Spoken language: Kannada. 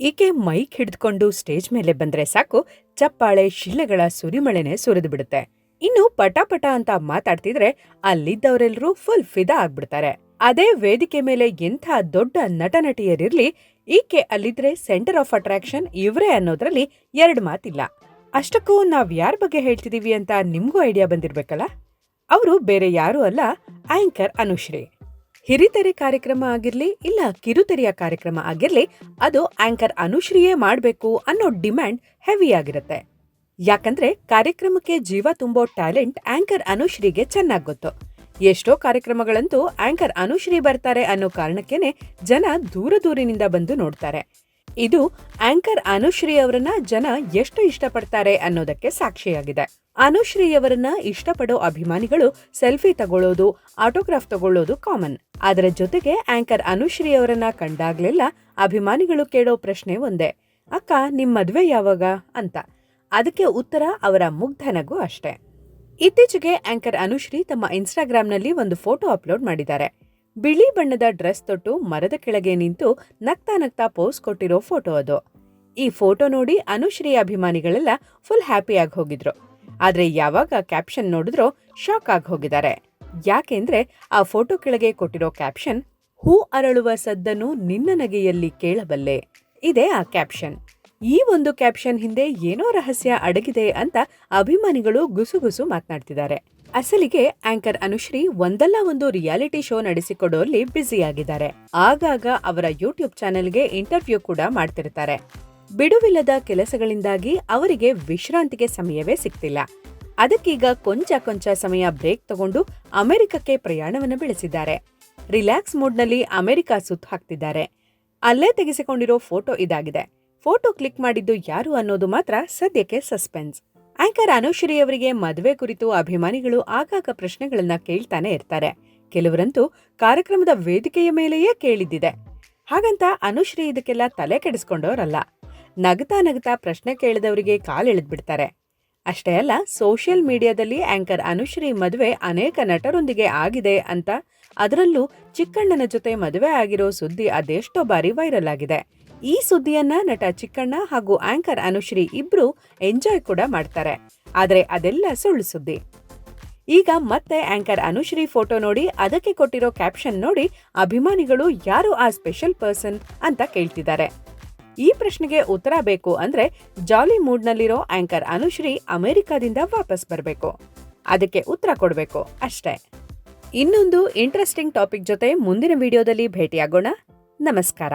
ಈಕೆ ಮೈಕ್ ಹಿಡಿದುಕೊಂಡು ಸ್ಟೇಜ್ ಮೇಲೆ ಬಂದ್ರೆ ಸಾಕು, ಚಪ್ಪಾಳೆ ಶಿಳ್ಳೆಗಳ ಸುರಿಮಳೆನೆ ಸುರಿದು ಬಿಡುತ್ತೆ. ಇನ್ನು ಪಟಾಪಟ ಅಂತ ಮಾತಾಡ್ತಿದ್ರೆ ಅಲ್ಲಿದ್ದವರೆಲ್ಲರೂ ಫುಲ್ ಫಿದಾ ಆಗ್ಬಿಡ್ತಾರೆ. ಅದೇ ವೇದಿಕೆ ಮೇಲೆ ಎಂಥ ದೊಡ್ಡ ನಟ ನಟಿಯರಿರ್ಲಿ ಈಕೆ ಅಲ್ಲಿದ್ರೆ ಸೆಂಟರ್ ಆಫ್ ಅಟ್ರಾಕ್ಷನ್ ಇವ್ರೇ ಅನ್ನೋದ್ರಲ್ಲಿ ಎರಡು ಮಾತಿಲ್ಲ. ಅಷ್ಟಕ್ಕೂ ನಾವ್ ಯಾರ ಬಗ್ಗೆ ಹೇಳ್ತಿದೀವಿ ಅಂತ ನಿಮ್ಗೂ ಐಡಿಯಾ ಬಂದಿರ್ಬೇಕಲ್ಲ? ಅವರು ಬೇರೆ ಯಾರೂ ಅಲ್ಲ ಆಂಕರ್ ಅನುಶ್ರೀ. ಹಿರಿತೆರೆ ಕಾರ್ಯಕ್ರಮ ಆಗಿರಲಿ ಇಲ್ಲ ಕಿರುತೆರೆಯ ಕಾರ್ಯಕ್ರಮ ಆಗಿರಲಿ, ಅದು ಆಂಕರ್ ಅನುಶ್ರೀಯೇ ಮಾಡಬೇಕು ಅನ್ನೋ ಡಿಮ್ಯಾಂಡ್ ಹೆವಿ ಆಗಿರುತ್ತೆ. ಯಾಕಂದ್ರೆ ಕಾರ್ಯಕ್ರಮಕ್ಕೆ ಜೀವ ತುಂಬೋ ಟ್ಯಾಲೆಂಟ್ ಆಂಕರ್ ಅನುಶ್ರೀಗೆ ಚೆನ್ನಾಗಿ ಗೊತ್ತು. ಎಷ್ಟೋ ಕಾರ್ಯಕ್ರಮಗಳಂತೂ ಆಂಕರ್ ಅನುಶ್ರೀ ಬರ್ತಾರೆ ಅನ್ನೋ ಕಾರಣಕ್ಕೇನೆ ಜನ ದೂರ ದೂರಿನಿಂದ ಬಂದು ನೋಡ್ತಾರೆ. ಇದು ಆಂಕರ್ ಅನುಶ್ರೀ ಅವರನ್ನ ಜನ ಎಷ್ಟು ಇಷ್ಟಪಡ್ತಾರೆ ಅನ್ನೋದಕ್ಕೆ ಸಾಕ್ಷಿಯಾಗಿದೆ. ಅನುಶ್ರೀ ಅವರನ್ನ ಇಷ್ಟಪಡೋ ಅಭಿಮಾನಿಗಳು ಸೆಲ್ಫಿ ತಗೊಳ್ಳೋದು, ಆಟೋಗ್ರಾಫ್ ತಗೊಳ್ಳೋದು ಕಾಮನ್. ಅದರ ಜೊತೆಗೆ ಆಂಕರ್ ಅನುಶ್ರೀಯವರನ್ನ ಕಂಡಾಗ್ಲೆಲ್ಲ ಅಭಿಮಾನಿಗಳು ಕೇಳೋ ಪ್ರಶ್ನೆ ಒಂದೇ, ಅಕ್ಕ ನಿಮ್ಮ ಮದುವೆ ಯಾವಾಗ? ಅಂತ. ಅದಕ್ಕೆ ಉತ್ತರ ಅವರ ಮುಗ್ಧನಗೂ ಅಷ್ಟೇ. ಇತ್ತೀಚೆಗೆ ಆಂಕರ್ ಅನುಶ್ರೀ ತಮ್ಮ ಇನ್ಸ್ಟಾಗ್ರಾಂನಲ್ಲಿ ಒಂದು ಫೋಟೋ ಅಪ್ಲೋಡ್ ಮಾಡಿದ್ದಾರೆ. ಬಿಳಿ ಬಣ್ಣದ ಡ್ರೆಸ್ ತೊಟ್ಟು ಮರದ ಕೆಳಗೆ ನಿಂತು ನಗ್ತಾ ನಗ್ತಾ ಪೋಸ್ ಕೊಟ್ಟಿರೋ ಫೋಟೋ ಅದು. ಈ ಫೋಟೋ ನೋಡಿ ಅನುಶ್ರೀ ಅಭಿಮಾನಿಗಳೆಲ್ಲ ಫುಲ್ ಹ್ಯಾಪಿಯಾಗಿ ಹೋಗಿದ್ರು. ಆದ್ರೆ ಯಾವಾಗ ಕ್ಯಾಪ್ಷನ್ ನೋಡಿದ್ರೋ ಶಾಕ್ ಆಗಿ ಹೋಗಿದ್ದಾರೆ. ಯಾಕೆಂದ್ರೆ ಆ ಫೋಟೋ ಕೆಳಗೆ ಕೊಟ್ಟಿರೋ ಕ್ಯಾಪ್ಷನ್ ಹೂ ಅರಳುವ ಸದ್ದನ್ನು ನಿನ್ನ ನಗೆಯಲ್ಲಿ ಕೇಳಬಲ್ಲೆ. ಇದೆ ಆ ಕ್ಯಾಪ್ಷನ್ ಈ ಒಂದು ಕ್ಯಾಪ್ಷನ್ ಹಿಂದೆ ಏನೋ ರಹಸ್ಯ ಅಡಗಿದೆ ಅಂತ ಅಭಿಮಾನಿಗಳು ಗುಸುಗುಸು ಮಾತನಾಡ್ತಿದ್ದಾರೆ. ಅಸಲಿಗೆ ಆಂಕರ್ ಅನುಶ್ರೀ ಒಂದಲ್ಲ ಒಂದು ರಿಯಾಲಿಟಿ ಶೋ ನಡೆಸಿಕೊಡೋಲ್ಲಿ ಬ್ಯುಸಿಯಾಗಿದ್ದಾರೆ ಆಗಾಗ ಅವರ ಯೂಟ್ಯೂಬ್ ಚಾನೆಲ್ಗೆ ಇಂಟರ್ವ್ಯೂ ಕೂಡ ಮಾಡ್ತಿರ್ತಾರೆ. ಬಿಡುವಿಲ್ಲದ ಕೆಲಸಗಳಿಂದಾಗಿ ಅವರಿಗೆ ವಿಶ್ರಾಂತಿಗೆ ಸಮಯವೇ ಸಿಗ್ತಿಲ್ಲ. ಅದಕ್ಕೀಗ ಕೊಂಚ ಕೊಂಚ ಸಮಯ ಬ್ರೇಕ್ ತಗೊಂಡು ಅಮೆರಿಕಕ್ಕೆ ಪ್ರಯಾಣವನ್ನು ಬೆಳೆಸಿದ್ದಾರೆ. ರಿಲ್ಯಾಕ್ಸ್ ಮೂಡ್ನಲ್ಲಿ ಅಮೆರಿಕ ಸುತ್ತು ಹಾಕ್ತಿದ್ದಾರೆ. ಅಲ್ಲೇ ತೆಗೆಸಿಕೊಂಡಿರೋ ಫೋಟೋ ಇದಾಗಿದೆ. ಫೋಟೋ ಕ್ಲಿಕ್ ಮಾಡಿದ್ದು ಯಾರು ಅನ್ನೋದು ಮಾತ್ರ ಸದ್ಯಕ್ಕೆ ಸಸ್ಪೆನ್ಸ್. ಆಂಕರ್ ಅನುಶ್ರೀ ಅವರಿಗೆ ಮದುವೆ ಕುರಿತು ಅಭಿಮಾನಿಗಳು ಆಗಾಗ ಪ್ರಶ್ನೆಗಳನ್ನ ಕೇಳ್ತಾನೆ ಇರ್ತಾರೆ. ಕೆಲವರಂತೂ ಕಾರ್ಯಕ್ರಮದ ವೇದಿಕೆಯ ಮೇಲೆಯೇ ಕೇಳಿದ್ದಿದೆ. ಹಾಗಂತ ಅನುಶ್ರೀ ಇದಕ್ಕೆಲ್ಲ ತಲೆ ಕೆಡಿಸ್ಕೊಂಡವರಲ್ಲ. ನಗತಾ ನಗತಾ ಪ್ರಶ್ನೆ ಕೇಳಿದವರಿಗೆ ಕಾಲೆಳೆದ್ಬಿಡ್ತಾರೆ ಅಷ್ಟೇ ಅಲ್ಲ, ಸೋಷಿಯಲ್ ಮೀಡಿಯಾದಲ್ಲಿ ಆಂಕರ್ ಅನುಶ್ರೀ ಮದುವೆ ಅನೇಕ ನಟರೊಂದಿಗೆ ಆಗಿದೆ ಅಂತ, ಅದರಲ್ಲೂ ಚಿಕ್ಕಣ್ಣನ ಜೊತೆ ಮದುವೆ ಆಗಿರೋ ಸುದ್ದಿ ಅದೆಷ್ಟೋ ಬಾರಿ ವೈರಲ್ ಆಗಿದೆ. ಈ ಸುದ್ದಿಯನ್ನ ನಟ ಚಿಕ್ಕಣ್ಣ ಹಾಗೂ ಆಂಕರ್ ಅನುಶ್ರೀ ಇಬ್ರು ಎಂಜಾಯ್ ಕೂಡ ಮಾಡ್ತಾರೆ. ಆದರೆ ಅದೆಲ್ಲ ಸುಳ್ಳು ಸುದ್ದಿ. ಈಗ ಮತ್ತೆ ಆಂಕರ್ ಅನುಶ್ರೀ ಫೋಟೋ ನೋಡಿ, ಅದಕ್ಕೆ ಕೊಟ್ಟಿರೋ ಕ್ಯಾಪ್ಷನ್ ನೋಡಿ ಅಭಿಮಾನಿಗಳು ಯಾರು ಆ ಸ್ಪೆಷಲ್ ಪರ್ಸನ್ ಅಂತ ಕೇಳ್ತಿದ್ದಾರೆ. ಈ ಪ್ರಶ್ನೆಗೆ ಉತ್ತರ ಬೇಕು ಅಂದ್ರೆ ಜಾಲಿ ಮೂಡ್ನಲ್ಲಿರೋ ಆಂಕರ್ ಅನುಶ್ರೀ ಅಮೆರಿಕಾದಿಂದ ವಾಪಸ್ ಬರಬೇಕು. ಅದಕ್ಕೆ ಉತ್ತರ ಕೊಡಬೇಕು ಅಷ್ಟೇ. ಇನ್ನೊಂದು ಇಂಟ್ರೆಸ್ಟಿಂಗ್ ಟಾಪಿಕ್ ಜೊತೆ ಮುಂದಿನ ವಿಡಿಯೋದಲ್ಲಿ ಭೇಟಿಯಾಗೋಣ. ನಮಸ್ಕಾರ.